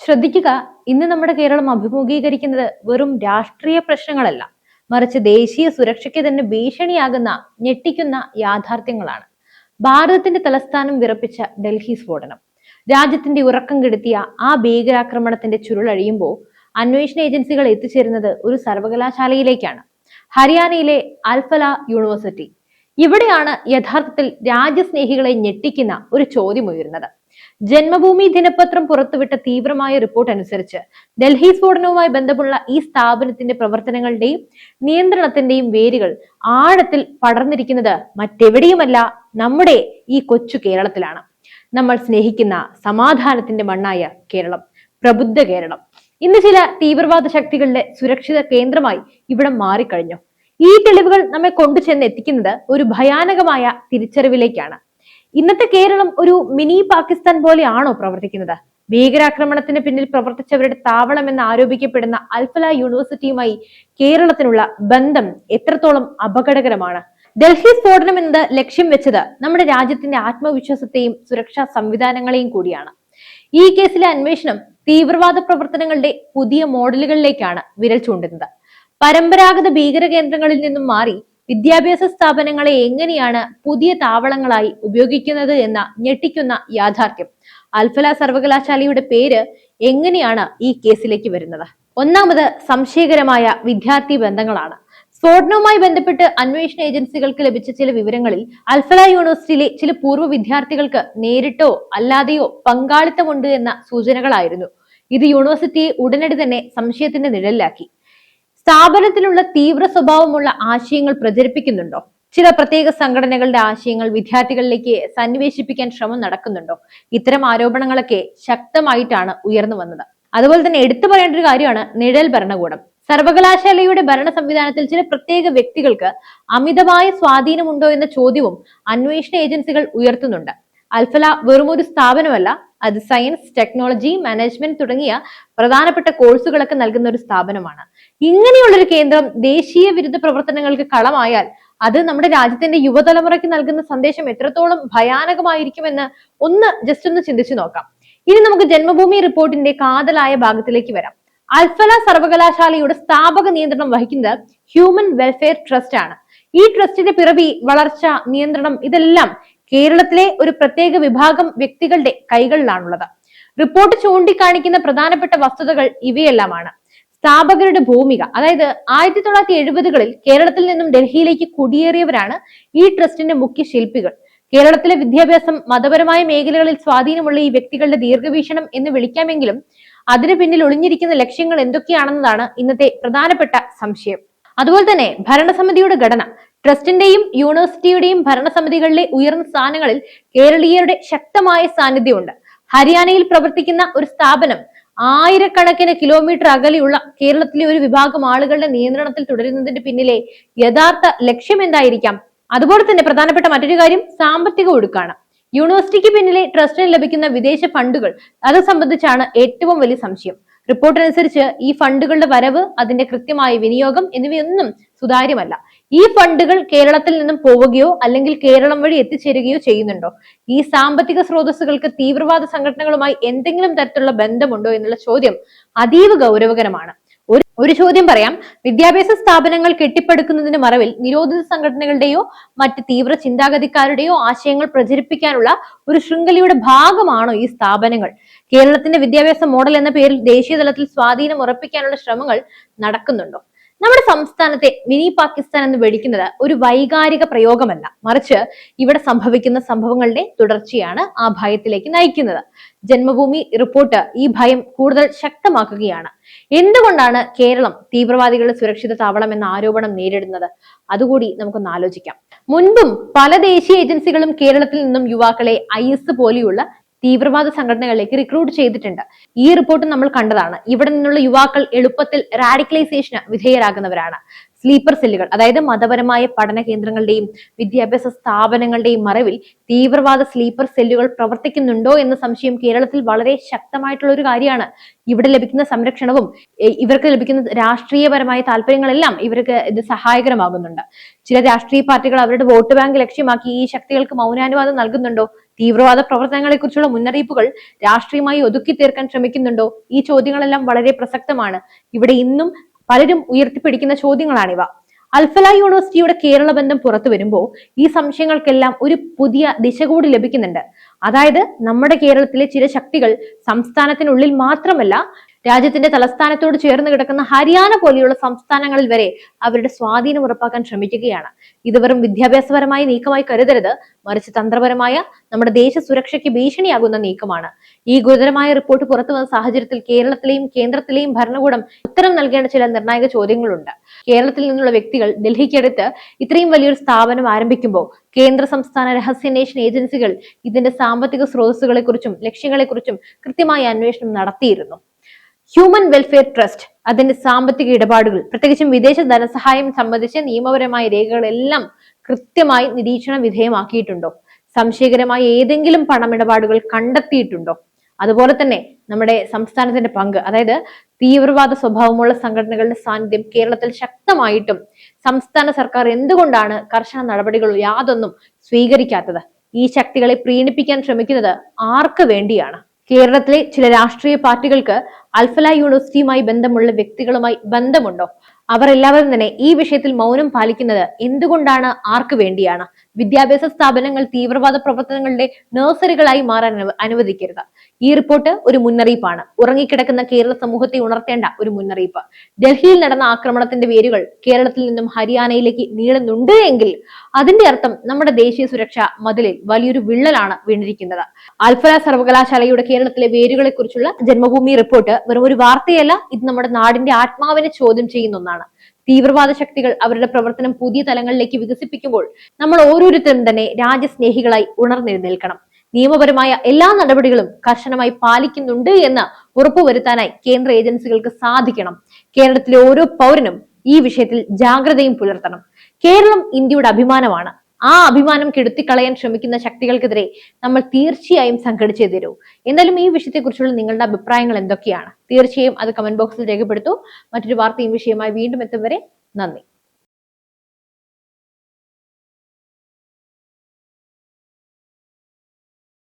ശ്രദ്ധിക്കുക ഇന്ന് നമ്മുടെ കേരളം അഭിമുഖീകരിക്കുന്നത് വെറും രാഷ്ട്രീയ പ്രശ്നങ്ങളല്ല. മറിച്ച് ദേശീയ സുരക്ഷയ്ക്ക് തന്നെ ഭീഷണിയാകുന്ന ഞെട്ടിക്കുന്ന യാഥാർത്ഥ്യങ്ങളാണ്. ഭാരതത്തിന്റെ തലസ്ഥാനം വിറപ്പിച്ച ഡൽഹി സ്ഫോടനം. രാജ്യത്തിന്റെ ഉറക്കം കെടുത്തിയ ആ ഭീകരാക്രമണത്തിന്റെ ചുരുളഴിയുമ്പോൾ അന്വേഷണ ഏജൻസികൾ എത്തിച്ചേരുന്നത് ഒരു സർവകലാശാലയിലേക്കാണ്. ഹരിയാനയിലെ അൽഫല യൂണിവേഴ്സിറ്റി. ഇവിടെയാണ് യഥാർത്ഥത്തിൽ രാജ്യസ്നേഹികളെ ഞെട്ടിക്കുന്ന ഒരു ചോദ്യം ഉയരുന്നത്. ജന്മഭൂമി ദിനപത്രം പുറത്തുവിട്ട തീവ്രമായ റിപ്പോർട്ട് അനുസരിച്ച് ഡൽഹി സ്ഫോടനവുമായി ബന്ധമുള്ള ഈ സ്ഥാപനത്തിന്റെ പ്രവർത്തനങ്ങളുടെയും നിയന്ത്രണത്തിന്റെയും വേരുകൾ ആഴത്തിൽ പടർന്നിരിക്കുന്നത് മറ്റെവിടെയുമല്ല നമ്മുടെ ഈ കൊച്ചു കേരളത്തിലാണ്. നമ്മൾ സ്നേഹിക്കുന്ന സമാധാനത്തിന്റെ മണ്ണായ കേരളം പ്രബുദ്ധ കേരളം. ഇന്ന് ചില തീവ്രവാദ ശക്തികളുടെ സുരക്ഷിത കേന്ദ്രമായി ഇവിടെ മാറിക്കഴിഞ്ഞു. ഈ തെളിവുകൾ നമ്മെ കൊണ്ടുചെന്ന് എത്തിക്കുന്നത് ഒരു ഭയാനകമായ തിരിച്ചറിവിലേക്കാണ്. ഇന്നത്തെ കേരളം ഒരു മിനി പാകിസ്ഥാൻ പോലെയാണോ പ്രവർത്തിക്കുന്നത്? ഭീകരാക്രമണത്തിന് പിന്നിൽ പ്രവർത്തിച്ചവരുടെ താവളം എന്ന് ആരോപിക്കപ്പെടുന്ന അൽഫല യൂണിവേഴ്സിറ്റിയുമായി കേരളത്തിനുള്ള ബന്ധം എത്രത്തോളം അപകടകരമാണ്? ഡൽഹി സ്ഫോടനം എന്നത് ലക്ഷ്യം വെച്ചത് നമ്മുടെ രാജ്യത്തിന്റെ ആത്മവിശ്വാസത്തെയും സുരക്ഷാ സംവിധാനങ്ങളെയും കൂടിയാണ്. ഈ കേസിലെ അന്വേഷണം തീവ്രവാദ പ്രവർത്തനങ്ങളുടെ പുതിയ മോഡലുകളിലേക്കാണ് വിരൽ ചൂണ്ടുന്നത്. പരമ്പരാഗത ഭീകര കേന്ദ്രങ്ങളിൽ നിന്നും മാറി വിദ്യാഭ്യാസ സ്ഥാപനങ്ങളെ എങ്ങനെയാണ് പുതിയ താവളങ്ങളായി ഉപയോഗിക്കുന്നത് എന്ന ഞെട്ടിക്കുന്ന യാഥാർത്ഥ്യം. അൽഫല സർവകലാശാലയുടെ പേര് എങ്ങനെയാണ് ഈ കേസിലേക്ക് വരുന്നത്? ഒന്നാമത് സംശയകരമായ വിദ്യാർത്ഥി ബന്ധങ്ങളാണ്. സ്ഫോടനവുമായി ബന്ധപ്പെട്ട് അന്വേഷണ ഏജൻസികൾക്ക് ലഭിച്ച ചില വിവരങ്ങളിൽ അൽഫല യൂണിവേഴ്സിറ്റിയിലെ ചില പൂർവ വിദ്യാർത്ഥികൾക്ക് നേരിട്ടോ അല്ലാതെയോ പങ്കാളിത്തമുണ്ട് എന്ന സൂചനകളായിരുന്നു. ഇത് യൂണിവേഴ്സിറ്റിയെ ഉടനടി തന്നെ സംശയത്തിന്റെ നിഴലിലാക്കി. സ്ഥാപനത്തിലുള്ള തീവ്ര സ്വഭാവമുള്ള ആശയങ്ങൾ പ്രചരിപ്പിക്കുന്നുണ്ടോ? ചില പ്രത്യേക സംഘടനകളുടെ ആശയങ്ങൾ വിദ്യാർത്ഥികളിലേക്ക് സന്നിവേശിപ്പിക്കാൻ ശ്രമം നടക്കുന്നുണ്ടോ? ഇത്തരം ആരോപണങ്ങളൊക്കെ ശക്തമായിട്ടാണ് ഉയർന്നു വന്നത്. അതുപോലെ തന്നെ എടുത്തു പറയേണ്ട ഒരു കാര്യമാണ് നിഴൽ ഭരണകൂടം. സർവകലാശാലയുടെ ഭരണ സംവിധാനത്തിൽ ചില പ്രത്യേക വ്യക്തികൾക്ക് അമിതമായ സ്വാധീനമുണ്ടോ എന്ന ചോദ്യവും അന്വേഷണ ഏജൻസികൾ ഉയർത്തുന്നുണ്ട്. അൽഫല വെറുമൊരു സ്ഥാപനമല്ല അത് സയൻസ് ടെക്നോളജി മാനേജ്മെന്റ് തുടങ്ങിയ പ്രധാനപ്പെട്ട കോഴ്സുകളൊക്കെ നൽകുന്ന ഒരു സ്ഥാപനമാണ്. ഇങ്ങനെയുള്ളൊരു കേന്ദ്രം ദേശീയ വിരുദ്ധ പ്രവർത്തനങ്ങൾക്ക് കളമായാൽ അത് നമ്മുടെ രാജ്യത്തിന്റെ യുവതലമുറയ്ക്ക് നൽകുന്ന സന്ദേശം എത്രത്തോളം ഭയാനകമായിരിക്കുമെന്ന് ഒന്ന് ജസ്റ്റ് ഒന്ന് ചിന്തിച്ചു നോക്കാം. ഇനി നമുക്ക് ജന്മഭൂമി റിപ്പോർട്ടിന്റെ കാതലായ ഭാഗത്തിലേക്ക് വരാം. അൽഫല സർവകലാശാലയുടെ സ്ഥാപക നിയന്ത്രണം വഹിക്കുന്നത് ഹ്യൂമൻ വെൽഫെയർ ട്രസ്റ്റ് ആണ്. ഈ ട്രസ്റ്റിന്റെ പിറവി വളർച്ച നിയന്ത്രണം ഇതെല്ലാം കേരളത്തിലെ ഒരു പ്രത്യേക വിഭാഗം വ്യക്തികളുടെ കൈകളിലാണുള്ളത്. റിപ്പോർട്ട് ചൂണ്ടിക്കാണിക്കുന്ന പ്രധാനപ്പെട്ട വസ്തുതകൾ ഇവയെല്ലാമാണ്. സ്ഥാപകരുടെ ഭൂമിക അതായത് ആയിരത്തി തൊള്ളായിരത്തി എഴുപതുകളിൽ കേരളത്തിൽ നിന്നും ഡൽഹിയിലേക്ക് കുടിയേറിയവരാണ് ഈ ട്രസ്റ്റിന്റെ മുഖ്യ ശില്പികൾ. കേരളത്തിലെ വിദ്യാഭ്യാസം മതപരമായ മേഖലകളിൽ സ്വാധീനമുള്ള ഈ വ്യക്തികളുടെ ദീർഘവീക്ഷണം എന്ന് വിളിക്കാമെങ്കിലും അതിനു പിന്നിൽ ഒളിഞ്ഞിരിക്കുന്ന ലക്ഷ്യങ്ങൾ എന്തൊക്കെയാണെന്നതാണ് ഇന്നത്തെ പ്രധാനപ്പെട്ട സംശയം. അതുപോലെ തന്നെ ഭരണസമിതിയുടെ ഘടന. ട്രസ്റ്റിന്റെയും യൂണിവേഴ്സിറ്റിയുടെയും ഭരണസമിതികളിലെ ഉയർന്ന സ്ഥാനങ്ങളിൽ കേരളീയരുടെ ശക്തമായ സാന്നിധ്യമുണ്ട്. ഹരിയാനയിൽ പ്രവർത്തിക്കുന്ന ഒരു സ്ഥാപനം ആയിരക്കണക്കിന് കിലോമീറ്റർ അകലെയുള്ള കേരളത്തിലെ ഒരു വിഭാഗം ആളുകളുടെ നിയന്ത്രണത്തിൽ തുടരുന്നതിന്റെ പിന്നിലെ യഥാർത്ഥ ലക്ഷ്യം എന്തായിരിക്കാം? അതുപോലെ തന്നെ പ്രധാനപ്പെട്ട മറ്റൊരു കാര്യം സാമ്പത്തിക ഒഴുക്കാണ്. യൂണിവേഴ്സിറ്റിക്ക് പിന്നിലെ ട്രസ്റ്റിന് ലഭിക്കുന്ന വിദേശ ഫണ്ടുകൾ അത് സംബന്ധിച്ചാണ് ഏറ്റവും വലിയ സംശയം. റിപ്പോർട്ട് അനുസരിച്ച് ഈ ഫണ്ടുകളുടെ വരവ് അതിന്റെ കൃത്യമായ വിനിയോഗം എന്നിവയൊന്നും സുതാര്യമല്ല. ഈ ഫണ്ടുകൾ കേരളത്തിൽ നിന്നും പോവുകയോ അല്ലെങ്കിൽ കേരളം വഴി എത്തിച്ചേരുകയോ ചെയ്യുന്നുണ്ടോ? ഈ സാമ്പത്തിക സ്രോതസ്സുകൾക്ക് തീവ്രവാദ സംഘടനകളുമായി എന്തെങ്കിലും തരത്തിലുള്ള ബന്ധമുണ്ടോ എന്നുള്ള ചോദ്യം അതീവ ഗൗരവകരമാണ്. ഒരു ചോദ്യം പറയാം. വിദ്യാഭ്യാസ സ്ഥാപനങ്ങൾ കെട്ടിപ്പടുക്കുന്നതിന് മറവിൽ നിരോധിത സംഘടനകളുടെയോ മറ്റ് തീവ്ര ചിന്താഗതിക്കാരുടെയോ ആശയങ്ങൾ പ്രചരിപ്പിക്കാനുള്ള ഒരു ശൃംഖലയുടെ ഭാഗമാണോ ഈ സ്ഥാപനങ്ങൾ? കേരളത്തിന്റെ വിദ്യാഭ്യാസ മോഡൽ എന്ന പേരിൽ ദേശീയ തലത്തിൽ സ്വാധീനം ഉറപ്പിക്കാനുള്ള ശ്രമങ്ങൾ നടക്കുന്നുണ്ടോ? നമ്മുടെ സംസ്ഥാനത്തെ മിനി പാകിസ്ഥാൻ എന്ന് വിളിക്കുന്നത് ഒരു വൈകാരിക പ്രയോഗമല്ല. മറിച്ച് ഇവിടെ സംഭവിക്കുന്ന സംഭവങ്ങളുടെ തുടർച്ചയാണ് ആ ഭയത്തിലേക്ക് നയിക്കുന്നത്. ജന്മഭൂമി റിപ്പോർട്ട് ഈ ഭയം കൂടുതൽ ശക്തമാക്കുകയാണ്. എന്തുകൊണ്ടാണ് കേരളം തീവ്രവാദികളുടെ സുരക്ഷിത താവളം എന്ന ആരോപണം നേരിടുന്നത്? അതുകൂടി നമുക്കൊന്ന് ആലോചിക്കാം. മുൻപും പല ദേശീയ ഏജൻസികളും കേരളത്തിൽ നിന്നും യുവാക്കളെ ഐ എസ് പോലെയുള്ള തീവ്രവാദ സംഘടനകളിലേക്ക് റിക്രൂട്ട് ചെയ്തിട്ടുണ്ട്. ഈ റിപ്പോർട്ട് നമ്മൾ കണ്ടതാണ്. ഇവിടെ നിന്നുള്ള യുവാക്കൾ എളുപ്പത്തിൽ റാഡിക്കലൈസേഷന് വിധേയരാകുന്നവരാണ്. സ്ലീപ്പർ സെല്ലുകൾ അതായത് മതപരമായ പഠന കേന്ദ്രങ്ങളുടെയും വിദ്യാഭ്യാസ സ്ഥാപനങ്ങളുടെയും മറവിൽ തീവ്രവാദ സ്ലീപ്പർ സെല്ലുകൾ പ്രവർത്തിക്കുന്നുണ്ടോ എന്ന സംശയം കേരളത്തിൽ വളരെ ശക്തമായിട്ടുള്ള ഒരു കാര്യമാണ്. ഇവിടെ ലഭിക്കുന്ന സംരക്ഷണവും ഇവർക്ക് ലഭിക്കുന്ന രാഷ്ട്രീയപരമായ താല്പര്യങ്ങളെല്ലാം ഇവർക്ക് ഇത് സഹായകരമാകുന്നുണ്ട്. ചില രാഷ്ട്രീയ പാർട്ടികൾ അവരുടെ വോട്ട് ബാങ്ക് ലക്ഷ്യമാക്കി ഈ ശക്തികൾക്ക് മൗനാനുവാദം നൽകുന്നുണ്ടോ? തീവ്രവാദ പ്രവർത്തനങ്ങളെക്കുറിച്ചുള്ള മുന്നറിയിപ്പുകൾ രാഷ്ട്രീയമായി ഒതുക്കി തീർക്കാൻ ശ്രമിക്കുന്നുണ്ടോ? ഈ ചോദ്യങ്ങളെല്ലാം വളരെ പ്രസക്തമാണ്. ഇവിടെ ഇന്നും പലരും ഉയർത്തിപ്പിടിക്കുന്ന ചോദ്യങ്ങളാണിവ. അൽഫല യൂണിവേഴ്സിറ്റിയുടെ കേരള ബന്ധം പുറത്തു വരുമ്പോൾ ഈ സംശയങ്ങൾക്കെല്ലാം ഒരു പുതിയ ദിശ കൂടി ലഭിക്കുന്നുണ്ട്. അതായത് നമ്മുടെ കേരളത്തിലെ ചില ശക്തികൾ സംസ്ഥാനത്തിനുള്ളിൽ മാത്രമല്ല രാജ്യത്തിന്റെ തലസ്ഥാനത്തോട് ചേർന്ന് കിടക്കുന്ന ഹരിയാന പോലെയുള്ള സംസ്ഥാനങ്ങളിൽ വരെ അവരുടെ സ്വാധീനം ഉറപ്പാക്കാൻ ശ്രമിക്കുകയാണ്. ഇത് വെറും വിദ്യാഭ്യാസപരമായ നീക്കമായി കരുതരുത്. മറിച്ച് തന്ത്രപരമായ നമ്മുടെ ദേശ സുരക്ഷയ്ക്ക് ഭീഷണിയാകുന്ന നീക്കമാണ്. ഈ ഗുരുതരമായ റിപ്പോർട്ട് പുറത്തു വന്ന സാഹചര്യത്തിൽ കേരളത്തിലെയും കേന്ദ്രത്തിലെയും ഭരണകൂടം ഉത്തരം നൽകേണ്ട ചില നിർണായക ചോദ്യങ്ങളുണ്ട്. കേരളത്തിൽ നിന്നുള്ള വ്യക്തികൾ ഡൽഹിക്കടുത്ത് ഇത്രയും വലിയൊരു സ്ഥാപനം ആരംഭിക്കുമ്പോൾ കേന്ദ്ര സംസ്ഥാന രഹസ്യാന്വേഷണ ഏജൻസികൾ ഇതിന്റെ സാമ്പത്തിക സ്രോതസ്സുകളെക്കുറിച്ചും ലക്ഷ്യങ്ങളെക്കുറിച്ചും കൃത്യമായ അന്വേഷണം നടത്തിയിരുന്നു. ഹ്യൂമൻ വെൽഫെയർ ട്രസ്റ്റ് അതിന്റെ സാമ്പത്തിക ഇടപാടുകൾ പ്രത്യേകിച്ചും വിദേശ ധനസഹായം സംബന്ധിച്ച നിയമപരമായ രേഖകളെല്ലാം കൃത്യമായി നിരീക്ഷണ വിധേയമാക്കിയിട്ടുണ്ടോ? സംശയകരമായ ഏതെങ്കിലും പണമിടപാടുകൾ കണ്ടെത്തിയിട്ടുണ്ടോ? അതുപോലെ തന്നെ നമ്മുടെ സംസ്ഥാനത്തിന്റെ പങ്ക് അതായത് തീവ്രവാദ സ്വഭാവമുള്ള സംഘടനകളുടെ സാന്നിധ്യം കേരളത്തിൽ ശക്തമായിട്ടും സംസ്ഥാന സർക്കാർ എന്തുകൊണ്ടാണ് കർശന നടപടികൾ യാതൊന്നും സ്വീകരിക്കാത്തത്? ഈ ശക്തികളെ പ്രീണിപ്പിക്കാൻ ശ്രമിക്കുന്നത് ആർക്ക് വേണ്ടിയാണ്? കേരളത്തിലെ ചില രാഷ്ട്രീയ പാർട്ടികൾക്ക് അൽഫല യൂണിവേഴ്സിറ്റിയുമായി ബന്ധമുള്ള വ്യക്തികളുമായി ബന്ധമുണ്ടോ? അവർ എല്ലാവരും തന്നെ ഈ വിഷയത്തിൽ മൗനം പാലിക്കുന്നത് എന്തുകൊണ്ടാണ്? ആർക്ക് വേണ്ടിയാണ്? വിദ്യാഭ്യാസ സ്ഥാപനങ്ങൾ തീവ്രവാദ പ്രവർത്തനങ്ങളുടെ നഴ്സറികളായി മാറാൻ അനുവദിക്കരുത്. ഈ റിപ്പോർട്ട് ഒരു മുന്നറിയിപ്പാണ്. ഉറങ്ങിക്കിടക്കുന്ന കേരള സമൂഹത്തെ ഉണർത്തേണ്ട ഒരു മുന്നറിയിപ്പ്. ഡൽഹിയിൽ നടന്ന ആക്രമണത്തിന്റെ വേരുകൾ കേരളത്തിൽ നിന്നും ഹരിയാനയിലേക്ക് നീളുന്നുണ്ട് എങ്കിൽ അതിന്റെ അർത്ഥം നമ്മുടെ ദേശീയ സുരക്ഷ മതിലിൽ വലിയൊരു വിള്ളലാണ് വീണിരിക്കുന്നത്. അൽഫല സർവകലാശാലയുടെ കേരളത്തിലെ വേരുകളെ കുറിച്ചുള്ള ജന്മഭൂമി റിപ്പോർട്ട് വെറും ഒരു വാർത്തയല്ല ഇത് നമ്മുടെ നാടിന്റെ ആത്മാവിനെ ചോദ്യം ചെയ്യുന്ന ഒന്നാണ്. തീവ്രവാദ ശക്തികൾ അവരുടെ പ്രവർത്തനം പുതിയ തലങ്ങളിലേക്ക് വികസിപ്പിക്കുമ്പോൾ നമ്മൾ ഓരോരുത്തരും തന്നെ രാജ്യസ്നേഹികളായി ഉണർന്നെഴുന്നേൽക്കണം. നിയമപരമായ എല്ലാ നടപടികളും കർശനമായി പാലിക്കുന്നുണ്ട് എന്ന് ഉറപ്പുവരുത്താനായി കേന്ദ്ര ഏജൻസികൾക്ക് സാധിക്കണം. കേരളത്തിലെ ഓരോ പൗരനും ഈ വിഷയത്തിൽ ജാഗ്രതയും പുലർത്തണം. കേരളം ഇന്ത്യയുടെ അഭിമാനമാണ്. ആ അഭിമാനം കെടുത്തിക്കളയാൻ ശ്രമിക്കുന്ന ശക്തികൾക്കെതിരെ നമ്മൾ തീർച്ചയായും സംഘടിച്ചേ തരൂ. എന്തായാലും ഈ വിഷയത്തെക്കുറിച്ചുള്ള നിങ്ങളുടെ അഭിപ്രായങ്ങൾ എന്തൊക്കെയാണ്? തീർച്ചയായും അത് കമന്റ് ബോക്സിൽ രേഖപ്പെടുത്തൂ. മറ്റൊരു വാർത്തയും വിഷയമായി വീണ്ടും എത്തും വരെ നന്ദി.